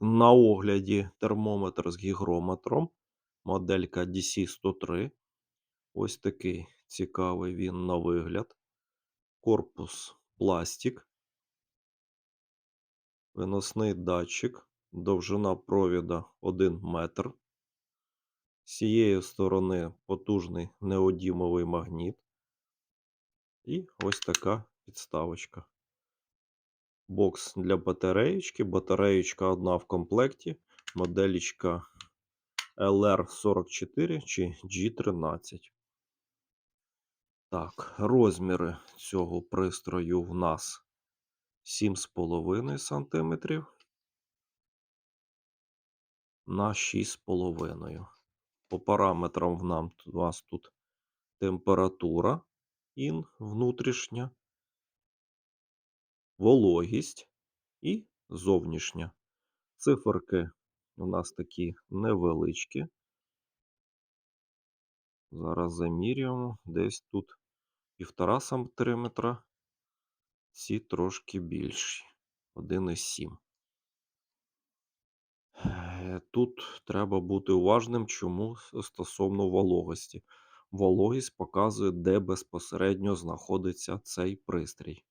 На огляді термометр з гігрометром, моделька DC103. Ось такий цікавий він на вигляд. Корпус пластик. Виносний датчик. Довжина провіда 1 метр. З цієї сторони потужний неодімовий магніт. І ось така підставочка. Бокс для батареєчки. Батареєчка одна в комплекті. Моделічка LR44 чи G13. Так, розміри цього пристрою в нас 7,5 см на 6,5 По параметрам в нам у нас тут температура ін внутрішня, вологість і зовнішня. Циферки у нас такі невеличкі. Зараз замірюємо десь тут 1,5 см. Ці трошки більші. 1,7. Е, тут треба бути уважним, чому стосовно вологості. Вологість показує, де безпосередньо знаходиться цей пристрій,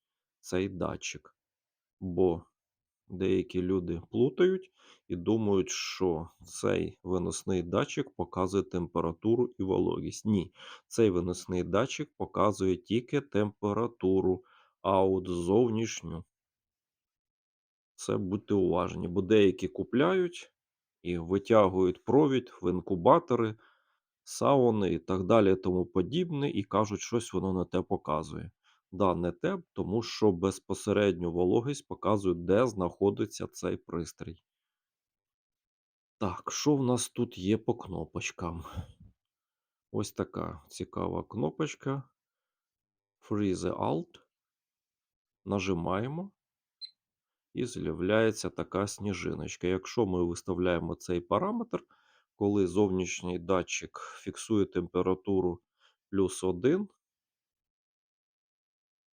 цей датчик. Бо деякі люди плутають і думають, що цей виносний датчик показує температуру і вологість. Ні, цей виносний датчик показує тільки температуру, а от зовнішню це будьте уважні, бо деякі купляють і витягують провід в інкубатори, сауни і так далі, тому подібне, і кажуть, щось воно не те показує. Да, не те, тому що безпосередньо вологість показує, де знаходиться цей пристрій. Так, що в нас тут є по кнопочкам? Ось така цікава кнопочка. Freeze Alt. Нажимаємо і з'являється така сніжиночка. Якщо ми виставляємо цей параметр, коли зовнішній датчик фіксує температуру плюс 1,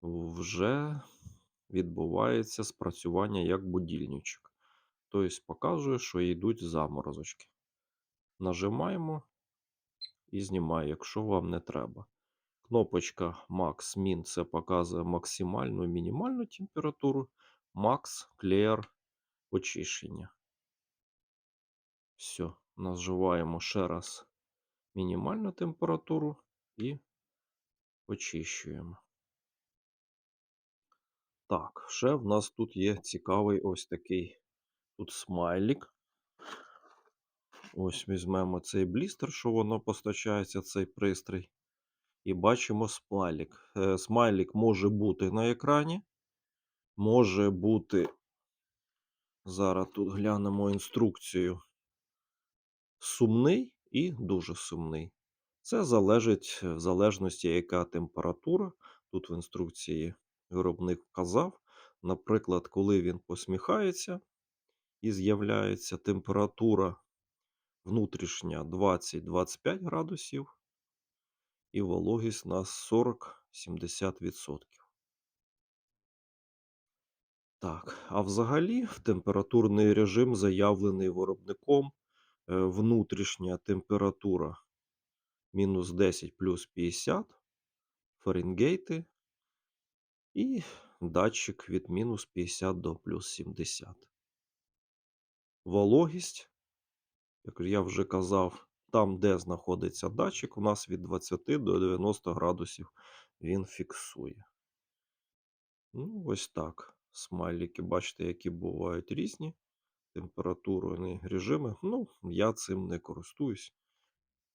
вже відбувається спрацювання як будильничок. Тобто показує, що йдуть заморозочки. Нажимаємо і знімає, якщо вам не треба. Кнопочка Max Min це показує максимальну і мінімальну температуру. Max Clear очищення. Все, наживаємо ще раз мінімальну температуру і очищуємо. Так, ще в нас тут є цікавий ось такий тут смайлік. Ось візьмемо цей блістер, що воно постачається, цей пристрій. І бачимо смайлік. Е, смайлік може бути на екрані, може бути. Зараз тут глянемо інструкцію. Сумний і дуже сумний. Це залежить в залежності, яка температура. Тут в інструкції виробник вказав. Наприклад, коли він посміхається і з'являється температура внутрішня 20-25 градусів, і вологість на 40-70%. Так, а взагалі в температурний режим заявлений виробником. Е, внутрішня температура мінус 10 плюс 50 Фаренгейти. І датчик від мінус 50 до плюс 70. Вологість, як я вже казав, там, де знаходиться датчик, у нас від 20 до 90 градусів він фіксує. Ну, ось так. Смайлики, бачите, які бувають різні. Температурні режими. Ну, я цим не користуюсь.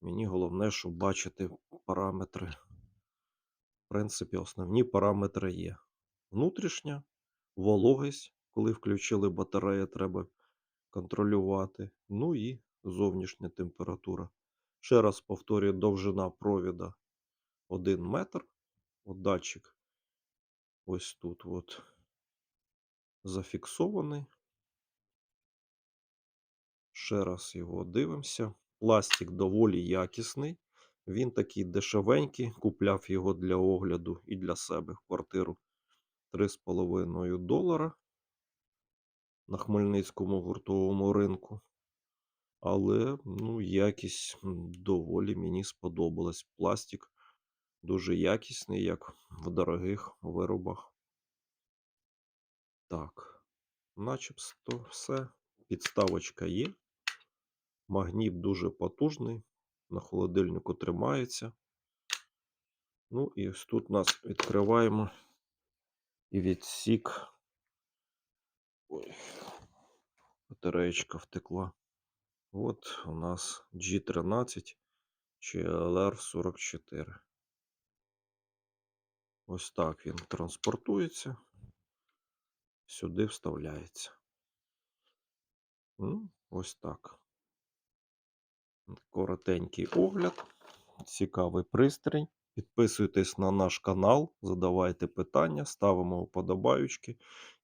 Мені головне, щоб бачити параметри. Принципі, основні параметри є. Внутрішня, вологість, коли включили батарею, треба контролювати. Ну і зовнішня температура. Ще раз повторюю, довжина провіда 1 метр. От датчик ось тут от зафіксований. Ще раз його дивимося. Пластик доволі якісний. Він такий дешевенький. Купляв його для огляду і для себе в квартиру 3,5 долара. на Хмельницькому гуртовому ринку. Але, ну, якість доволі мені сподобалась. Пластик дуже якісний, як в дорогих виробах. Так, начебто все. Підставочка є. Магніт дуже потужний, на холодильнику тримається. Ну і ось тут нас відкриваємо і відсік. Ой, батареєчка втекла. От у нас G13 чи LR44. Ось так він транспортується, сюди вставляється. Ну, ось так. Коротенький огляд, цікавий пристрій. Підписуйтесь на наш канал, задавайте питання, ставимо вподобаючки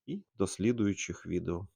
і до слідуючих відео.